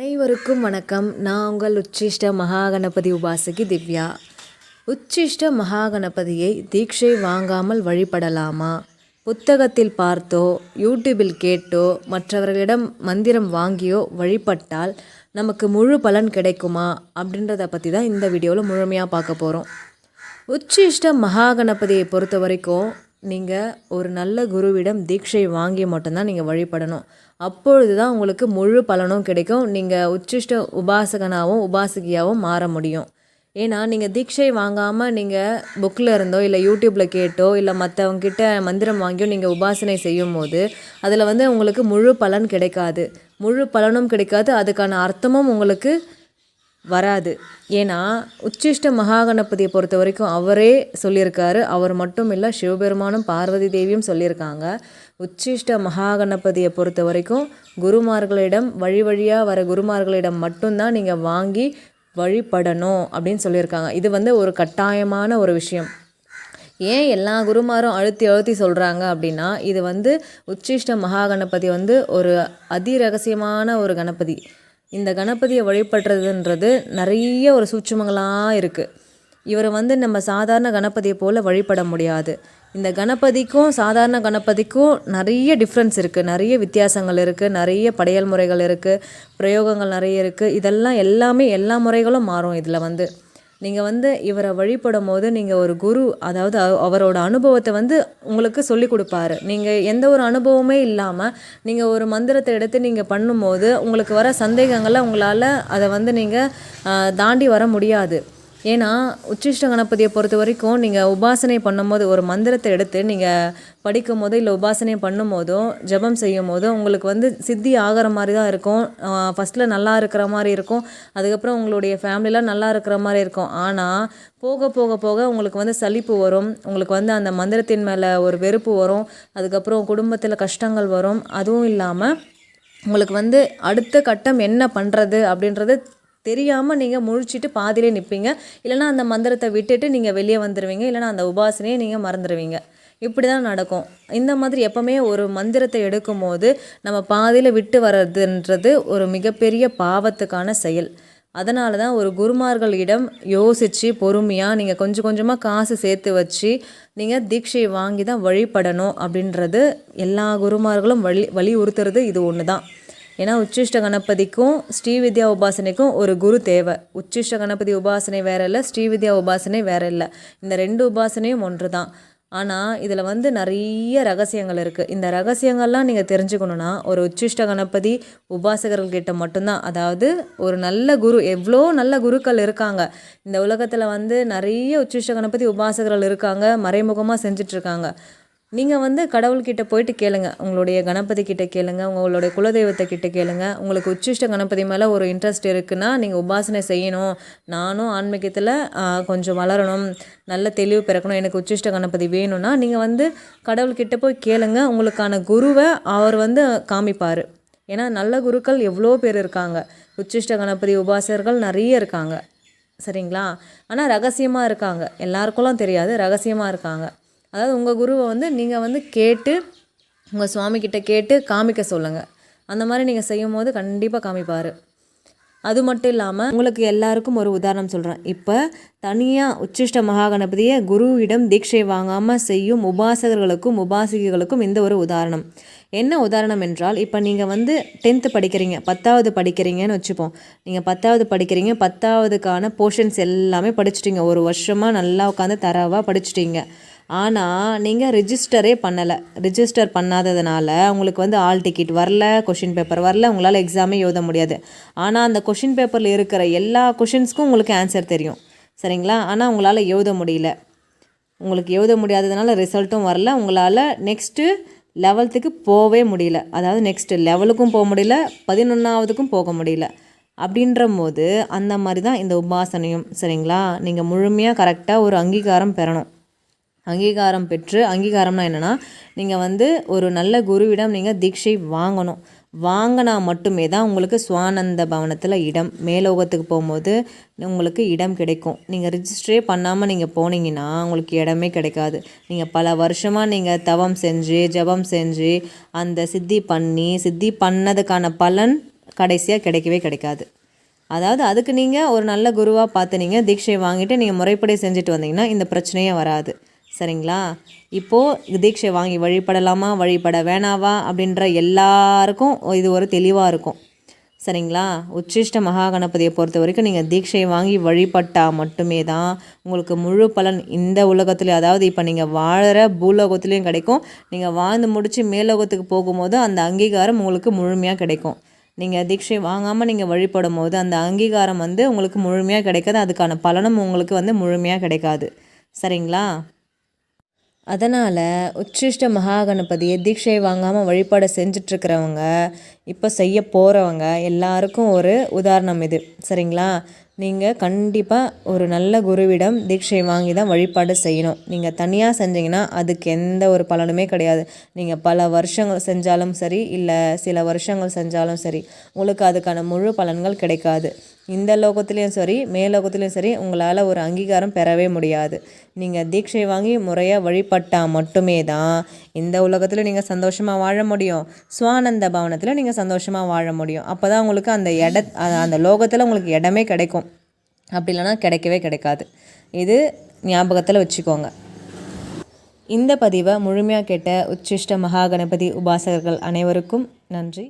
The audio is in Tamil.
அனைவருக்கும் வணக்கம். நான் உங்கள் உச்சிஷ்ட மகாகணபதி உபாசகி திவ்யா. உச்சிஷ்ட மகாகணபதியை தீட்சை வாங்காமல் வழிபடலாமா? புத்தகத்தில் பார்த்தோ யூடியூபில் கேட்டோ மற்றவர்களிடம் மந்திரம் வாங்கியோ வழிபட்டால் நமக்கு முழு பலன் கிடைக்குமா? அப்படின்றத பற்றி தான் இந்த வீடியோவில் முழுமையாக பார்க்க போகிறோம் உச்சிஷ்ட மகாகணபதியை பொறுத்த வரைக்கும் நீங்கள் ஒரு நல்ல குருவிடம் தீட்சை வாங்கி மட்டும்தான் நீங்கள் வழிபடணும். அப்பொழுது தான் உங்களுக்கு முழு பலனும் கிடைக்கும். நீங்கள் உச்சிஷ்ட உபாசகனாகவும் உபாசகியாகவும் மாற முடியும். ஏன்னா நீங்கள் தீட்சை வாங்காமல் நீங்கள் புக்கில் இருந்தோ இல்லை யூடியூப்பில் கேட்டோ இல்லை மற்றவங்கிட்ட மந்திரம் வாங்கியோ நீங்கள் உபாசனை செய்யும் போது அதில் வந்து உங்களுக்கு முழு பலன் கிடைக்காது. முழு பலனும் கிடைக்காது. அதுக்கான அர்த்தமும் உங்களுக்கு வராது. ஏன்னா உச்சிஷ்ட மகாகணபதியை பொறுத்த வரைக்கும் அவரே சொல்லியிருக்காரு. அவர் மட்டும் இல்லை சிவபெருமானும் பார்வதி தேவியும் சொல்லியிருக்காங்க. உச்சிஷ்ட மகாகணபதியை பொறுத்த வரைக்கும் குருமார்களிடம் வழி வழியாக வர குருமார்களிடம் மட்டும்தான் நீங்கள் வாங்கி வழிபடணும் அப்படின்னு சொல்லியிருக்காங்க. இது வந்து ஒரு கட்டாயமான ஒரு விஷயம். ஏன் எல்லா குருமாரும் அழுத்தி அழுத்தி சொல்கிறாங்க அப்படின்னா இது வந்து உச்சிஷ்ட மகாகணபதி வந்து ஒரு அதிரகசியமான ஒரு கணபதி. இந்த கணபதியை வழிபடுறதுன்றது நிறைய ஒரு சூட்சுமங்களாக இருக்குது இவரை வந்து நம்ம சாதாரண கணபதியை போல் வழிபட முடியாது. இந்த கணபதிக்கும் சாதாரண கணபதிக்கும் நிறைய டிஃப்ரென்ஸ் இருக்குது நிறைய வித்தியாசங்கள் இருக்குது நிறைய படையல் முறைகள் இருக்குது பிரயோகங்கள் நிறைய இருக்குது இதெல்லாம் எல்லாமே எல்லா முறைகளும் மாறும் இதில் வந்து. நீங்கள் வந்து இவரை வழிபடும் போது நீங்கள் ஒரு குரு அதாவது அவரோட அனுபவத்தை வந்து உங்களுக்கு சொல்லி கொடுப்பாரு. நீங்கள் எந்த ஒரு அனுபவமே இல்லாமல் நீங்கள் ஒரு மந்திரத்தை எடுத்து நீங்கள் பண்ணும்போது உங்களுக்கு வர சந்தேகங்களை உங்களால் அதை வந்து நீங்கள் தாண்டி வர முடியாது. ஏன்னா உச்சிஷ்ட கணபதியை பொறுத்த வரைக்கும் நீங்கள் உபாசனை பண்ணும்போது ஒரு மந்திரத்தை எடுத்து நீங்கள் படிக்கும் போதோ இல்லை உபாசனை பண்ணும் போதோ ஜபம் செய்யும் போதோ உங்களுக்கு வந்து சித்தி ஆகிற மாதிரி தான் இருக்கும். ஃபஸ்ட்டில் நல்லா இருக்கிற மாதிரி இருக்கும். அதுக்கப்புறம் உங்களுடைய ஃபேமிலியெலாம் நல்லா இருக்கிற மாதிரி இருக்கும். ஆனால் போக போக போக உங்களுக்கு வந்து சலிப்பு வரும். உங்களுக்கு வந்து அந்த மந்திரத்தின் மேலே ஒரு வெறுப்பு வரும். அதுக்கப்புறம் குடும்பத்தில் கஷ்டங்கள் வரும். அதுவும் இல்லாமல் உங்களுக்கு வந்து அடுத்த கட்டம் என்ன பண்ணுறது அப்படின்றது தெரியாமல் நீங்கள் முழிச்சிட்டு பாதியிலே நிற்பீங்க இல்லைனா அந்த மந்திரத்தை விட்டுட்டு நீங்கள் வெளியே வந்துடுவீங்க இல்லைனா அந்த உபாசனையை நீங்கள் மறந்துடுவீங்க இப்படி தான் நடக்கும். இந்த மாதிரி எப்போவுமே ஒரு மந்திரத்தை எடுக்கும் போது நம்ம பாதியில் விட்டு வர்றதுன்றது ஒரு மிகப்பெரிய பாவத்துக்கான செயல். அதனால தான் ஒரு குருமார்களிடம் யோசித்து பொறுமையாக நீங்கள் கொஞ்சம் கொஞ்சமாக காசு சேர்த்து வச்சு நீங்கள் தீட்சையை வாங்கி தான் வழிபடணும் அப்படின்றது எல்லா குருமார்களும் வழி வலியுறுத்துறது இது ஒன்று தான் ஏன்னா உச்சிஷ்ட கணபதிக்கும் ஸ்ரீவித்யா உபாசனைக்கும் ஒரு குரு தேவை. உச்சிஷ்ட கணபதி உபாசனை வேற இல்லை ஸ்ரீவித்யா உபாசனை வேற இல்லை. இந்த ரெண்டு உபாசனையும் ஒன்று தான் ஆனால் இதில் வந்து நிறைய ரகசியங்கள் இருக்குது இந்த ரகசியங்கள்லாம் நீங்கள் தெரிஞ்சுக்கணுன்னா ஒரு உச்சிஷ்ட கணபதி உபாசகர்கள்கிட்ட மட்டும்தான். அதாவது ஒரு நல்ல குரு எவ்வளோ நல்ல குருக்கள் இருக்காங்க. இந்த உலகத்தில் வந்து நிறைய உச்சிஷ்ட கணபதி உபாசகர்கள் இருக்காங்க மறைமுகமாக செஞ்சிட்ருக்காங்க நீங்கள் வந்து கடவுள்கிட்ட போயிட்டு கேளுங்க. உங்களுடைய கணபதி கிட்ட கேளுங்க. உங்களுடைய குலதெய்வத்தை கிட்ட கேளுங்க. உங்களுக்கு உச்சிஷ்ட கணபதி மேலே ஒரு இன்ட்ரெஸ்ட் இருக்குன்னா நீங்கள் உபாசனை செய்யணும். நானும் ஆன்மீகத்தில் கொஞ்சம் வளரணும். நல்ல தெளிவு பிறக்கணும். எனக்கு உச்சிஷ்ட கணபதி வேணும்னா நீங்கள் வந்து கடவுள்கிட்ட போய் கேளுங்க. உங்களுக்கான குருவை அவர் வந்து காமிப்பார். ஏன்னா நல்ல குருக்கள் எவ்வளோ பேர் இருக்காங்க. உச்சிஷ்ட கணபதி உபாசகர்கள் நிறைய இருக்காங்க. சரிங்களா? ஆனால் ரகசியமாக இருக்காங்க. எல்லாருக்கும்லாம் தெரியாது. ரகசியமாக இருக்காங்க. அதாவது உங்கள் குருவை வந்து நீங்கள் வந்து கேட்டு உங்கள் சுவாமிக்கிட்ட கேட்டு காமிக்க சொல்லுங்கள் அந்த மாதிரி நீங்கள் செய்யும் போது கண்டிப்பாக காமிப்பார். அது மட்டும் இல்லாமல் உங்களுக்கு எல்லாருக்கும் ஒரு உதாரணம் சொல்கிறேன் இப்போ தனியாக உச்சிஷ்ட மகாகணபதியை குருவிடம் தீட்சை வாங்காமல் செய்யும் உபாசகர்களுக்கும் உபாசிகளுக்கும் இந்த ஒரு உதாரணம். என்ன உதாரணம் என்றால் இப்போ நீங்கள் வந்து டென்த்து படிக்கிறீங்க பத்தாவது படிக்கிறீங்கன்னு வச்சுப்போம். நீங்கள் பத்தாவது படிக்கிறீங்க பத்தாவதுக்கான போர்ஷன்ஸ் எல்லாமே படிச்சிட்டிங்க. ஒரு வருஷமாக நல்லா உட்காந்து தரவாக படிச்சிட்டிங்க. ஆனால் நீங்கள் ரிஜிஸ்டரே பண்ணலை. ரிஜிஸ்டர் பண்ணாததுனால உங்களுக்கு வந்து ஆல் டிக்கெட் வரல கொஷின் பேப்பர் வரல உங்களால் எக்ஸாமே எழுத முடியாது. ஆனால் அந்த கொஷின் பேப்பரில் இருக்கிற எல்லா கொஷின்ஸ்க்கும் உங்களுக்கு ஆன்சர் தெரியும். சரிங்களா? ஆனால் உங்களால் எழுத முடியல. உங்களுக்கு எழுத முடியாததுனால ரிசல்ட்டும் வரல. உங்களால் நெக்ஸ்ட்டு லெவல்த்துக்கு போகவே முடியல. அதாவது நெக்ஸ்ட்டு லெவலுக்கும் போக முடியல பதினொன்றாவதுக்கும் போக முடியல. அப்படின்ற போது அந்த மாதிரி தான் இந்த உபாசனையும். சரிங்களா? நீங்கள் முழுமையாக கரெக்டாக ஒரு அங்கீகாரம் பெறணும். அங்கீகாரம் பெற்று அங்கீகாரம்னா என்னென்னா நீங்கள் வந்து ஒரு நல்ல குருவிடம் நீங்கள் தீட்சை வாங்கணும். வாங்கினா மட்டுமே தான் உங்களுக்கு சுவானந்த பவனத்தில் இடம். மேலோகத்துக்கு போகும்போது உங்களுக்கு இடம் கிடைக்கும். நீங்கள் ரிஜிஸ்டரே பண்ணாமல் நீங்கள் போனீங்கன்னா உங்களுக்கு இடமே கிடைக்காது. நீங்கள் பல வருஷமாக நீங்கள் தவம் செஞ்சு ஜபம் செஞ்சு அந்த சித்தி பண்ணி சித்தி பண்ணதுக்கான பலன் கடைசியாக கிடைக்கவே கிடைக்காது. அதாவது அதுக்கு நீங்கள் ஒரு நல்ல குருவாக பார்த்து நீங்கள் தீட்சை வாங்கிட்டு நீங்கள் முறைப்படி செஞ்சுட்டு வந்தீங்கன்னா இந்த பிரச்சனையே வராது. சரிங்களா? இப்போது தீட்சை வாங்கி வழிபடலாமா வழிபட வேணாவா அப்படின்ற எல்லாருக்கும் இது ஒரு தெளிவாக இருக்கும். சரிங்களா? உச்சிஷ்ட மகா கணபதியை பொறுத்த வரைக்கும் நீங்கள் தீட்சை வாங்கி வழிபட்டால் மட்டுமே தான் உங்களுக்கு முழு பலன் இந்த உலகத்துலேயும் அதாவது இப்போ நீங்கள் வாழற பூலோகத்துலேயும் கிடைக்கும். நீங்கள் வாழ்ந்து முடித்து மேலோகத்துக்கு போகும்போது அந்த அங்கீகாரம் உங்களுக்கு முழுமையாக கிடைக்கும். நீங்கள் தீட்சை வாங்காமல் நீங்கள் வழிபடும் போது அந்த அங்கீகாரம் வந்து உங்களுக்கு முழுமையாக கிடைக்காது. அதுக்கான பலனும் உங்களுக்கு வந்து முழுமையாக கிடைக்காது. சரிங்களா? அதனால் உச்சிஷ்ட மகா கணபதியை தீட்சை வாங்காமல் வழிபாடு செஞ்சிட்ருக்கிறவங்க இப்போ செய்ய போகிறவங்க எல்லாருக்கும் ஒரு உதாரணம் இது. சரிங்களா? நீங்கள் கண்டிப்பாக ஒரு நல்ல குருவிடம் தீட்சை வாங்கி தான் வழிபாடு செய்யணும். நீங்கள் தனியாக செஞ்சீங்கன்னா அதுக்கு எந்த ஒரு பலனுமே கிடையாது. நீங்கள் பல வருஷங்கள் செஞ்சாலும் சரி இல்லை சில வருஷங்கள் செஞ்சாலும் சரி உங்களுக்கு அதுக்கான முழு பலன்கள் கிடைக்காது. இந்த லோகத்துலேயும் சரி மேலோகத்துலேயும் சரி உங்களால் ஒரு அங்கீகாரம் பெறவே முடியாது. நீங்கள் தீட்சை வாங்கி முறையாக வழிபட்டால் மட்டுமே தான் இந்த உலகத்தில் நீங்கள் சந்தோஷமாக வாழ முடியும். சுவானந்த பவனத்தில் நீங்கள் சந்தோஷமாக வாழ முடியும். அப்போ தான் உங்களுக்கு அந்த இட அந்த லோகத்தில் உங்களுக்கு இடமே கிடைக்கும். அப்படி இல்லைன்னா கிடைக்கவே கிடைக்காது. இது ஞாபகத்தில் வச்சுக்கோங்க. இந்த பதிவை முழுமையாக கேட்ட உச்சிஷ்ட மகா கணபதி உபாசகர்கள் அனைவருக்கும் நன்றி.